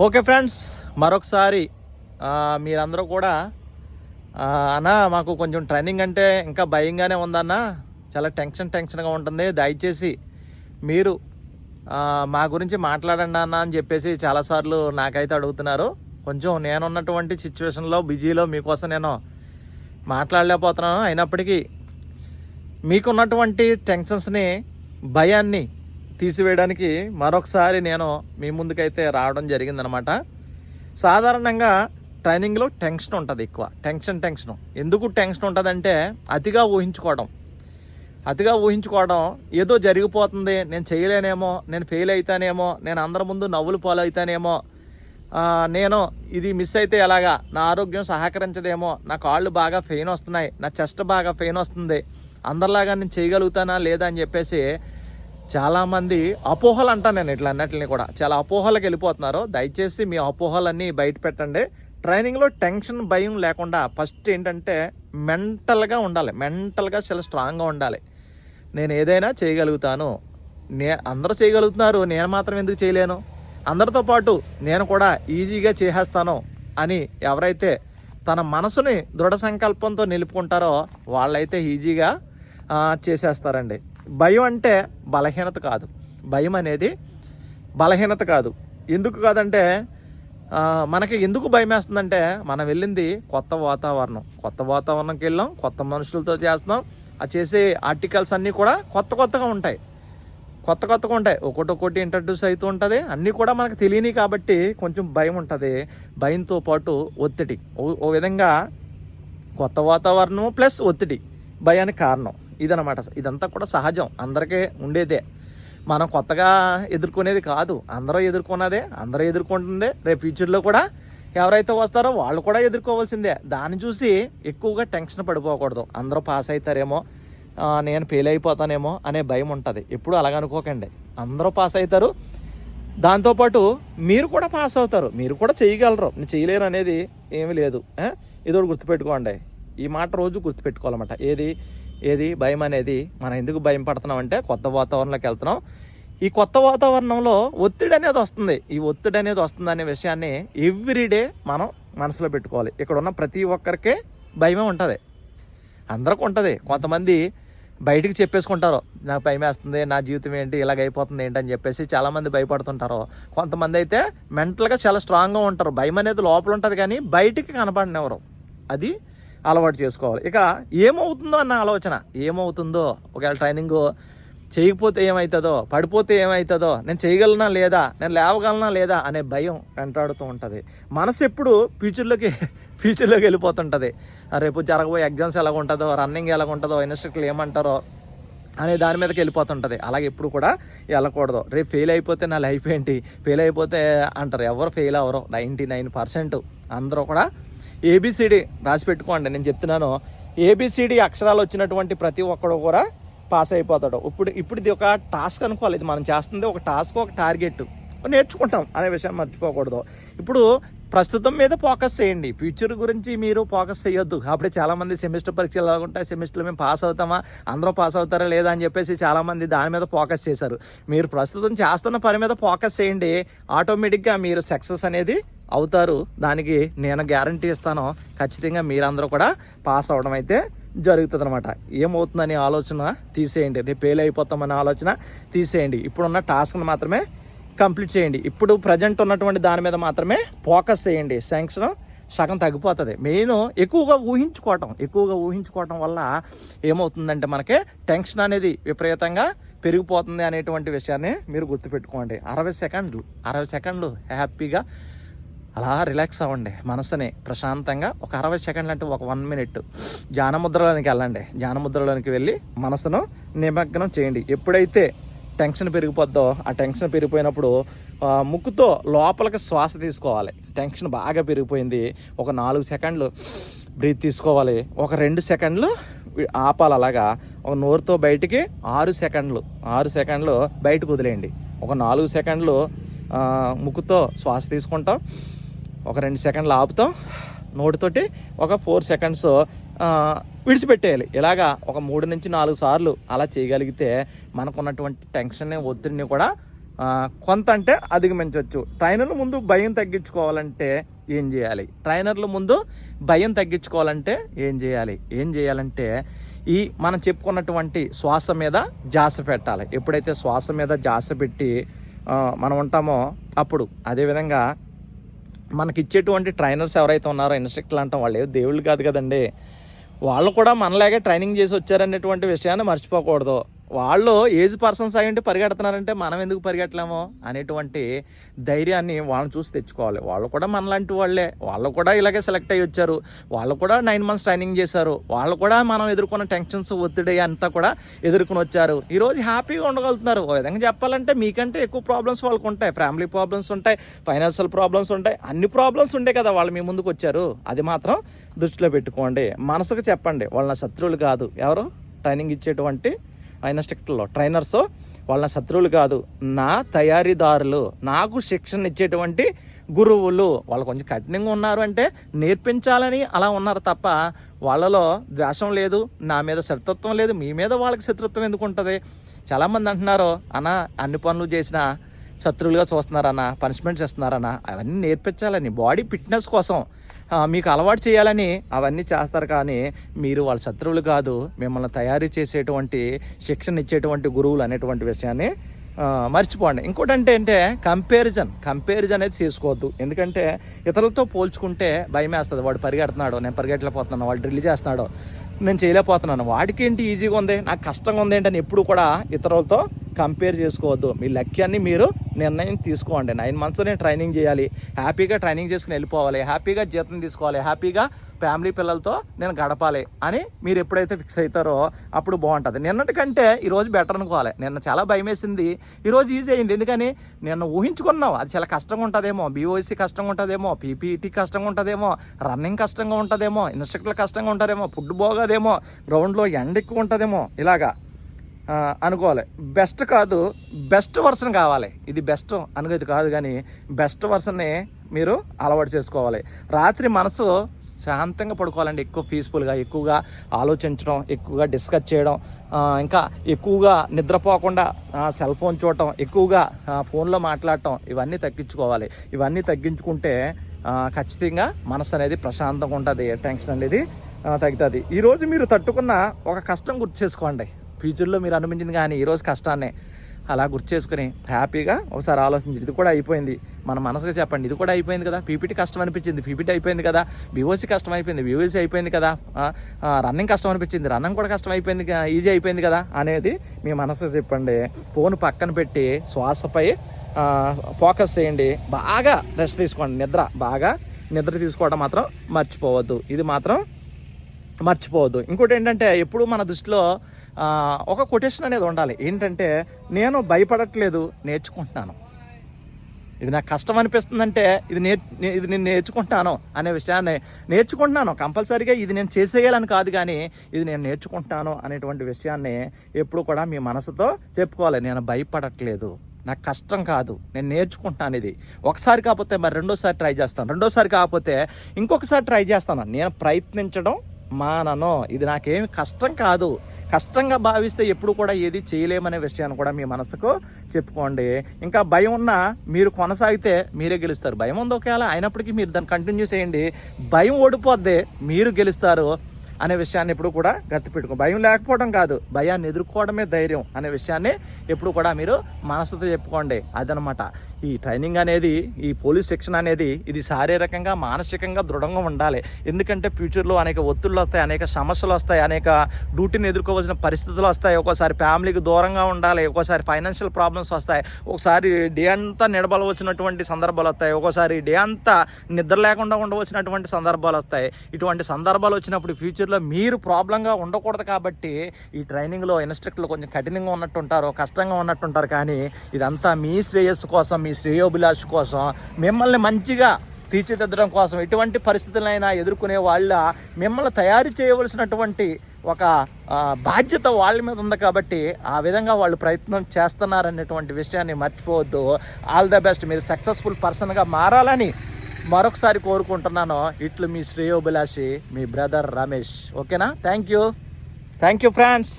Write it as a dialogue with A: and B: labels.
A: Okay friends మరొకసారి మీరందరూ కూడా అన్నా అన్న మాకు కొంచెం ట్రైనింగ్ అంటే ఇంకా భయంగానే ఉందన్న. చాలా టెన్షన్ టెన్షన్గా ఉంటుంది. దయచేసి మీరు మా గురించి మాట్లాడండి అన్న అని చెప్పేసి చాలాసార్లు నాకైతే అడుగుతున్నారు. కొంచెం నేనున్నటువంటి సిచ్యువేషన్లో బిజీలో మీకోసం నేను మాట్లాడలేకపోతున్నాను. అయినప్పటికీ మీకున్నటువంటి టెన్షన్స్ని భయాన్ని తీసివేయడానికి మరొకసారి నేను మీ ముందుకైతే రావడం జరిగిందనమాట. సాధారణంగా ట్రైనింగ్లో టెన్షన్ ఉంటుంది ఎక్కువ. Tension tension. ఎందుకు టెన్షన్ ఉంటుందంటే అతిగా ఊహించుకోవడం. అతిగా ఊహించుకోవడం ఏదో జరిగిపోతుంది నేను చేయలేనేమో నేను ఫెయిల్ అవుతానేమో నేను అందరి ముందు నవ్వులు పాలవుతానేమో నేను ఇది మిస్ అయితే ఎలాగా? నా ఆరోగ్యం సహకరించదేమో? నా కాళ్ళు బాగా పెయిన్ వస్తున్నాయి నా చెస్ట్ బాగా పెయిన్ వస్తుంది అందరిలాగా నేను చేయగలుగుతానా లేదా అని చెప్పేసి చాలామంది అపోహలు అంటాను నేను ఇట్లా అన్నిటిని కూడా. చాలా అపోహలకు వెళ్ళిపోతున్నారు. దయచేసి మీ అపోహలన్నీ బయట పెట్టండి. ట్రైనింగ్లో టెన్షన్ భయం లేకుండా ఫస్ట్ ఏంటంటే మెంటల్గా ఉండాలి. మెంటల్గా చాలా స్ట్రాంగ్గా ఉండాలి. నేను ఏదైనా చేయగలుగుతాను. నే అందరూ చేయగలుగుతున్నారు. నేను మాత్రం ఎందుకు చేయలేను? అందరితో పాటు నేను కూడా ఈజీగా చేసేస్తాను అని ఎవరైతే తన మనసుని దృఢ సంకల్పంతో నిలుపుకుంటారో వాళ్ళైతే ఈజీగా చేసేస్తారండి. భయం అంటే బలహీనత కాదు. భయం అనేది బలహీనత కాదు. ఎందుకు కాదంటే మనకి ఎందుకు భయం వేస్తుందంటే మనం వెళ్ళింది కొత్త వాతావరణం. కొత్త వాతావరణంకి వెళ్ళాం కొత్త మనుషులతో చేస్తున్నాం. ఆ చేసే ఆర్టికల్స్ అన్నీ కూడా కొత్త కొత్తగా ఉంటాయి. కొత్త కొత్తగా ఉంటాయి. ఒకటొకటి ఇంట్రడ్యూస్ అవుతూ ఉంటుంది. అన్నీ కూడా మనకు తెలియని కాబట్టి కొంచెం భయం ఉంటుంది. భయంతో పాటు ఒత్తిడి. ఓ- ఓ విధంగా కొత్త వాతావరణం ప్లస్ ఒత్తిడి. భయానికి కారణం. ఇదనమాట ఇదంతా కూడా సహజం. అందరికీ ఉండేదే. మనం కొత్తగా ఎదుర్కొనేది కాదు. అందరూ ఎదుర్కొన్నదే అందరూ ఎదుర్కొంటుందే. రేపు ఫ్యూచర్లో కూడా ఎవరైతే వస్తారో వాళ్ళు కూడా ఎదుర్కోవాల్సిందే. దాన్ని చూసి ఎక్కువగా టెన్షన్ పడిపోకూడదు. అందరూ పాస్ అవుతారేమో నేను ఫెయిల్ అయిపోతానేమో అనే భయం ఉంటుంది. ఎప్పుడు అలాగ అనుకోకండి. అందరూ పాస్ అవుతారు దాంతోపాటు మీరు కూడా పాస్ అవుతారు. మీరు కూడా చేయగలరు. నేను చేయలేను అనేది ఏమీ లేదు. ఏదో ఒకటి గుర్తుపెట్టుకోండి. ఈ మాట రోజు గుర్తుపెట్టుకోవాలన్నమాట. ఏది? ఏది? భయం అనేది. మనం ఎందుకు భయం పడుతున్నాం అంటే కొత్త వాతావరణంలోకి వెళ్తున్నాం. ఈ కొత్త వాతావరణంలో ఒత్తిడి అనేది వస్తుంది. ఈ ఒత్తిడి అనేది వస్తుంది అనే విషయాన్ని ఎవ్రీడే మనం మనసులో పెట్టుకోవాలి. ఇక్కడ ఉన్న ప్రతి ఒక్కరికే భయమే ఉంటుంది. అందరికి ఉంటుంది. కొంతమంది బయటికి చెప్పేసుకుంటారు. నాకు భయం వేస్తుంది నా జీవితం ఏంటి ఇలాగ అయిపోతుంది ఏంటి అని చెప్పేసి చాలామంది భయపడుతుంటారు. కొంతమంది అయితే మెంటల్గా చాలా స్ట్రాంగ్గా ఉంటారు. భయం అనేది లోపల ఉంటుంది కానీ బయటికి కనపడినెవరు అది అలవాటు చేసుకోవాలి. ఇక ఏమవుతుందో అన్న ఆలోచన. ఏమవుతుందో? ఒకవేళ ట్రైనింగ్ చేయకపోతే ఏమవుతుందో పడిపోతే ఏమవుతుందో నేను చేయగలనా లేదా? నేను లేవగలనా లేదా? అనే భయం వెంటాడుతూ ఉంటుంది. మనసు ఎప్పుడు ఫ్యూచర్లోకి ఫ్యూచర్లోకి వెళ్ళిపోతుంటుంది. ఆ రేపు జరగబోయే ఎగ్జామ్స్ ఎలా ఉంటుందో రన్నింగ్ ఎలా ఉంటుందో ఇన్స్ట్రక్టర్లు ఏమంటారో? అనే దాని మీదకి వెళ్ళిపోతుంటుంది. అలాగే ఎప్పుడు కూడా వెళ్ళకూడదు. రేపు ఫెయిల్ అయిపోతే నా లైఫ్ ఏంటి? ఫెయిల్ అయిపోతే అంటారు. ఎవరు ఫెయిల్ అవ్వరు. నైంటీ నైన్ పర్సెంట్ అందరూ కూడా ఏబిసిడి రాసి పెట్టుకోండి నేను చెప్తున్నాను ఏబిసిడి అక్షరాలు వచ్చినటువంటి ప్రతి ఒక్కడు కూడా పాస్ అయిపోతాడు. ఇప్పుడు ఇప్పుడు ఇది ఒక టాస్క్ అనుకోవాలి. ఇది మనం చేస్తుంది ఒక టాస్క్ ఒక టార్గెట్ నేర్చుకుంటాం అనే విషయం మర్చిపోకూడదు. ఇప్పుడు ప్రస్తుతం మీద ఫోకస్ చేయండి. ఫ్యూచర్ గురించి మీరు ఫోకస్ చేయొద్దు. అప్పుడే చాలామంది సెమిస్టర్ పరీక్షలు ఎలా ఉంటాయి? సెమిస్టర్లో మేము పాస్ అవుతామా? అందరూ పాస్ అవుతారా లేదా అని చెప్పేసి చాలామంది దాని మీద ఫోకస్ చేశారు. మీరు ప్రస్తుతం చేస్తున్న పని మీద ఫోకస్ చేయండి. ఆటోమేటిక్గా మీరు సక్సెస్ అనేది అవుతారు. దానికి నేను గ్యారంటీ ఇస్తాను. ఖచ్చితంగా మీరందరూ కూడా పాస్ అవడం అయితే జరుగుతుంది అనమాట ఏమవుతుందనే ఆలోచన తీసేయండి. రేపు ఫెయిల్ అయిపోతామనే ఆలోచన తీసేయండి. ఇప్పుడున్న టాస్క్ని మాత్రమే కంప్లీట్ చేయండి. ఇప్పుడు ప్రజెంట్ ఉన్నటువంటి దాని మీద మాత్రమే ఫోకస్ చేయండి. శాంక్షన్ సగం తగ్గిపోతుంది. మెయిన్ ఎక్కువగా ఊహించుకోవటం. ఎక్కువగా ఊహించుకోవటం వల్ల ఏమవుతుందంటే మనకి టెన్షన్ అనేది విపరీతంగా పెరిగిపోతుంది అనేటువంటి విషయాన్ని మీరు గుర్తుపెట్టుకోండి. అరవై సెకండ్లు. అరవై సెకండ్లు హ్యాపీగా అలా రిలాక్స్ అవ్వండి. మనసుని ప్రశాంతంగా ఒక అరవై సెకండ్లు అంటే ఒక వన్ మినిట్ జానముద్రలోనికి వెళ్ళండి. జానముద్రలోనికి వెళ్ళి మనసును నిమగ్నం చేయండి. ఎప్పుడైతే టెన్షన్ పెరిగిపోద్దో ఆ టెన్షన్ పెరిగిపోయినప్పుడు ముక్కుతో లోపలికి శ్వాస తీసుకోవాలి. టెన్షన్ బాగా పెరిగిపోయింది. ఒక నాలుగు సెకండ్లు బ్రీత్ తీసుకోవాలి. ఒక రెండు సెకండ్లు ఆపాలి అలాగా. ఒక నోరుతో బయటికి ఆరు సెకండ్లు ఆరు సెకండ్లు బయటకు వదిలేయండి. ఒక నాలుగు సెకండ్లు ముక్కుతో శ్వాస తీసుకుంటాం. ఒక రెండు సెకండ్లు ఆపుతాం. నోటితోటి ఒక ఫోర్ సెకండ్స్ విడిచిపెట్టేయాలి. ఇలాగా ఒక మూడు నుంచి నాలుగు సార్లు అలా చేయగలిగితే మనకున్నటువంటి టెన్షన్ ఒత్తిడిని కూడా కొంత అంటే అధిగమించవచ్చు. ట్రైనర్ల ముందు భయం తగ్గించుకోవాలంటే ఏం చేయాలి? ట్రైనర్ల ముందు భయం తగ్గించుకోవాలంటే ఏం చేయాలి? ఏం చేయాలంటే ఈ మనం చెప్పుకున్నటువంటి శ్వాస మీద జాస పెట్టాలి. ఎప్పుడైతే శ్వాస మీద జాస పెట్టి మనం ఉంటామో అప్పుడు. అదేవిధంగా మనకిచ్చేటువంటి ట్రైనర్స్ ఎవరైతే ఉన్నారో ఇన్స్ట్రక్టర్లు అంటాం వాళ్ళు ఏదో దేవుళ్ళు కాదు కదండి. వాళ్ళు కూడా మనలాగే ట్రైనింగ్ చేసి వచ్చారనేటువంటి విషయాన్ని మర్చిపోకూడదు. వాళ్ళు ఏజ్ పర్సన్స్ అయ్యి ఉంటే పరిగెడుతున్నారంటే మనం ఎందుకు పరిగెట్టలేము అనేటువంటి ధైర్యాన్ని వాళ్ళని చూసి తెచ్చుకోవాలి. వాళ్ళు కూడా మనలాంటి వాళ్ళే. వాళ్ళు కూడా ఇలాగే సెలెక్ట్ అయ్యి వచ్చారు. వాళ్ళు కూడా నైన్ మంత్స్ ట్రైనింగ్ చేశారు. వాళ్ళు కూడా మనం ఎదుర్కొన్న టెన్షన్స్ ఒత్తిడి అంతా కూడా ఎదుర్కొని వచ్చారు. ఈరోజు హ్యాపీగా ఉండగలుగుతున్నారు. ఓ విధంగా చెప్పాలంటే మీకంటే ఎక్కువ ప్రాబ్లమ్స్ వాళ్ళకు ఉంటాయి. ఫ్యామిలీ ప్రాబ్లమ్స్ ఉంటాయి. ఫైనాన్షియల్ ప్రాబ్లమ్స్ ఉంటాయి. అన్ని ప్రాబ్లమ్స్ ఉండే కదా వాళ్ళు మీ ముందుకు వచ్చారు. అది మాత్రం దృష్టిలో పెట్టుకోండి. మనసుకు చెప్పండి. వాళ్ళ నా శత్రువులు కాదు. ఎవరు? ట్రైనింగ్ ఇచ్చేటువంటి ఇన్స్ట్రక్టర్లు ట్రైనర్స్ వాళ్ళ శత్రువులు కాదు నా తయారీదారులు నాకు శిక్షణ ఇచ్చేటువంటి గురువులు. వాళ్ళు కొంచెం కఠినంగా ఉన్నారు అంటే నేర్పించాలని అలా ఉన్నారు తప్ప వాళ్ళలో ద్వేషం లేదు నా మీద శత్రుత్వం లేదు మీ మీద వాళ్ళకి శత్రుత్వం ఎందుకు ఉంటుంది? చాలామంది అంటున్నారు అన్న అన్ని పనులు చేసిన శత్రువులుగా చూస్తున్నారన్న పనిష్మెంట్స్ ఇస్తున్నారన్న అవన్నీ నేర్పించాలని బాడీ ఫిట్నెస్ కోసం మీకు అలవాటు చేయాలని అవన్నీ చేస్తారు కానీ మీరు వాళ్ళ శత్రువులు కాదు. మిమ్మల్ని తయారు చేసేటువంటి శిక్షణ ఇచ్చేటువంటి గురువులు అనేటువంటి విషయాన్ని మర్చిపోండి. ఇంకోటి అంటే అంటే కంపారిజన్ కంపారిజన్ అనేది చేసుకోవద్దు. ఎందుకంటే ఇతరులతో పోల్చుకుంటే భయం వేస్తుంది. వాడు పరిగెడుతున్నాడు నేను పరిగెట్టలేకపోతున్నాను వాడు డ్రిల్ చేస్తున్నాడు నేను చేయలేకపోతున్నాను. వాడికి ఏంటి ఈజీగా ఉంది? నాకు కష్టంగా ఉంది ఏంటని ఎప్పుడు కూడా ఇతరులతో కంపేర్ చేసుకోవద్దు. మీ లక్ష్యాన్ని మీరు నిర్ణయం తీసుకోండి. నైన్ మంత్స్ నేను ట్రైనింగ్ చేయాలి. హ్యాపీగా ట్రైనింగ్ చేసుకుని వెళ్ళిపోవాలి. హ్యాపీగా జీతం తీసుకోవాలి. హ్యాపీగా ఫ్యామిలీ పిల్లలతో నేను గడపాలి అని మీరు ఎప్పుడైతే ఫిక్స్ అవుతారో అప్పుడు బాగుంటుంది. నిన్నటికంటే ఈరోజు బెటర్ అనుకోవాలి. నిన్న చాలా భయం వేసింది ఈరోజు ఈజీ అయింది. ఎందుకని? నిన్న ఊహించుకున్నావు అది చాలా కష్టంగా ఉంటుందేమో. బీఓసీ కష్టంగా ఉంటుందేమో. పీపీఈటీ కష్టంగా ఉంటుందేమో. రన్నింగ్ కష్టంగా ఉంటుందేమో. ఇన్స్ట్రక్టర్లు కష్టంగా ఉంటారేమో. ఫుడ్ బాగోదేమో. గ్రౌండ్లో ఎండ ఎక్కువ ఉంటుందేమో. ఇలాగా. అనుకోవాలి. బెస్ట్ కాదు బెస్ట్ వర్షన్ కావాలి. ఇది బెస్ట్ అనుగతి కాదు కానీ బెస్ట్ వర్షన్ని మీరు అలవాటు చేసుకోవాలి. రాత్రి మనసు శాంతంగా పడుకోవాలండి. ఎక్కువ పీస్ఫుల్గా ఎక్కువగా ఆలోచించడం ఎక్కువగా డిస్కస్ చేయడం ఇంకా ఎక్కువగా నిద్రపోకుండా సెల్ ఫోన్ చూడటం ఎక్కువగా ఫోన్లో మాట్లాడటం ఇవన్నీ తగ్గించుకోవాలి. ఇవన్నీ తగ్గించుకుంటే ఖచ్చితంగా మనసు అనేది ప్రశాంతంగా ఉంటుంది. టెన్షన్ అనేది తగ్గుతుంది. ఈరోజు మీరు తట్టుకున్న ఒక కష్టం గుర్తు చేసుకోండి. ఫ్యూచర్లో మీరు అనిపించింది కానీ ఈరోజు కష్టాన్నే అలా గుర్తు చేసుకుని హ్యాపీగా ఒకసారి ఆలోచించి ఇది కూడా అయిపోయింది. మన మనసుగా చెప్పండి ఇది కూడా అయిపోయింది కదా. పీపీటీ కష్టం అనిపించింది పీపీటీ అయిపోయింది కదా. బీఓసీ కష్టం అయిపోయింది బీఓసీ అయిపోయింది కదా. రన్నింగ్ కష్టం అనిపించింది రన్నింగ్ కూడా కష్టం అయిపోయింది ఈజీ అయిపోయింది కదా అనేది మీ మనసు చెప్పండి. ఫోన్ పక్కన పెట్టి శ్వాసపై ఫోకస్ చేయండి. బాగా రెస్ట్ తీసుకోండి నిద్ర. బాగా నిద్ర తీసుకోవడం మాత్రం మర్చిపోవద్దు. ఇది మాత్రం మర్చిపోవద్దు. ఇంకోటి ఏంటంటే ఎప్పుడు మన దృష్టిలో ఒక కొటేషన్ అనేది ఉండాలి. ఏంటంటే నేను భయపడట్లేదు నేర్చుకుంటున్నాను. ఇది నాకు కష్టం అనిపిస్తుందంటే ఇది నేర్ నే- ఇది నేను నేర్చుకుంటాను అనే విషయాన్ని నేర్చుకుంటున్నాను. కంపల్సరీగా ఇది నేను చేసేయాలని కాదు కానీ ఇది నేను నేర్చుకుంటాను అనేటువంటి విషయాన్ని ఎప్పుడు కూడా మీ మనసుతో చెప్పుకోవాలి. నేను భయపడట్లేదు. నాకు కష్టం కాదు. నేను నేర్చుకుంటాను ఇది. ఒకసారి కాకపోతే మరి రెండోసారి ట్రై చేస్తాను. రెండోసారి కాకపోతే ఇంకొకసారి ట్రై చేస్తాను. నేను ప్రయత్నించడం మానను ఇది నాకేమి కష్టం కాదు. కష్టంగా భావిస్తే ఎప్పుడు కూడా ఏది చేయలేమనే విషయాన్ని కూడా మీ మనసుకు చెప్పుకోండి. ఇంకా భయం ఉన్నా మీరు కొనసాగితే మీరే గెలుస్తారు. భయం ఉంది ఒకవేళ అయినప్పటికీ మీరు దాన్ని కంటిన్యూ చేయండి. భయం ఓడిపోద్ది మీరు గెలుస్తారు అనే విషయాన్ని ఎప్పుడు కూడా గుర్తుపెట్టుకో భయం లేకపోవడం కాదు భయాన్ని ఎదుర్కోవడమే ధైర్యం అనే విషయాన్ని ఎప్పుడు కూడా మీరు మనసుతో చెప్పుకోండి. అదనమాట. ఈ ట్రైనింగ్ అనేది ఈ పోలీస్ శిక్షణ అనేది ఇది శారీరకంగా మానసికంగా దృఢంగా ఉండాలి. ఎందుకంటే ఫ్యూచర్లో అనేక ఒత్తిళ్ళు వస్తాయి అనేక సమస్యలు వస్తాయి అనేక డ్యూటీని ఎదుర్కోవాల్సిన పరిస్థితులు వస్తాయి. ఒక్కోసారి ఫ్యామిలీకి దూరంగా ఉండాలి ఒక్కోసారి ఫైనాన్షియల్ ప్రాబ్లమ్స్ వస్తాయి ఒకసారి డే అంతా నిడబలవచ్చినటువంటి సందర్భాలు వస్తాయి ఒక్కోసారి డే అంతా నిద్ర లేకుండా ఉండవలసినటువంటి సందర్భాలు వస్తాయి. ఇటువంటి సందర్భాలు వచ్చినప్పుడు ఫ్యూచర్లో మీరు ప్రాబ్లంగా ఉండకూడదు కాబట్టి ఈ ట్రైనింగ్లో ఇన్స్ట్రక్టర్లు కొంచెం కఠినంగా ఉన్నట్టుంటారు కష్టంగా ఉన్నట్టుంటారు. కానీ ఇదంతా మీ శ్రేయస్సు కోసం మీ శ్రేయోభిలాష్ కోసం మిమ్మల్ని మంచిగా తీర్చిదిద్దడం కోసం ఎటువంటి పరిస్థితులైనా ఎదుర్కొనే వాళ్ళ మిమ్మల్ని తయారు చేయవలసినటువంటి ఒక బాధ్యత వాళ్ళ మీద ఉంది కాబట్టి ఆ విధంగా వాళ్ళు ప్రయత్నం చేస్తున్నారనేటువంటి విషయాన్ని మర్చిపోవద్దు. ఆల్ ద బెస్ట్ మీరు సక్సెస్ఫుల్ పర్సన్గా మారాలని మరొకసారి కోరుకుంటున్నాను. ఇట్లు మీ శ్రేయోభిలాషి మీ బ్రదర్ రమేష్. ఓకేనా thank you thank you friends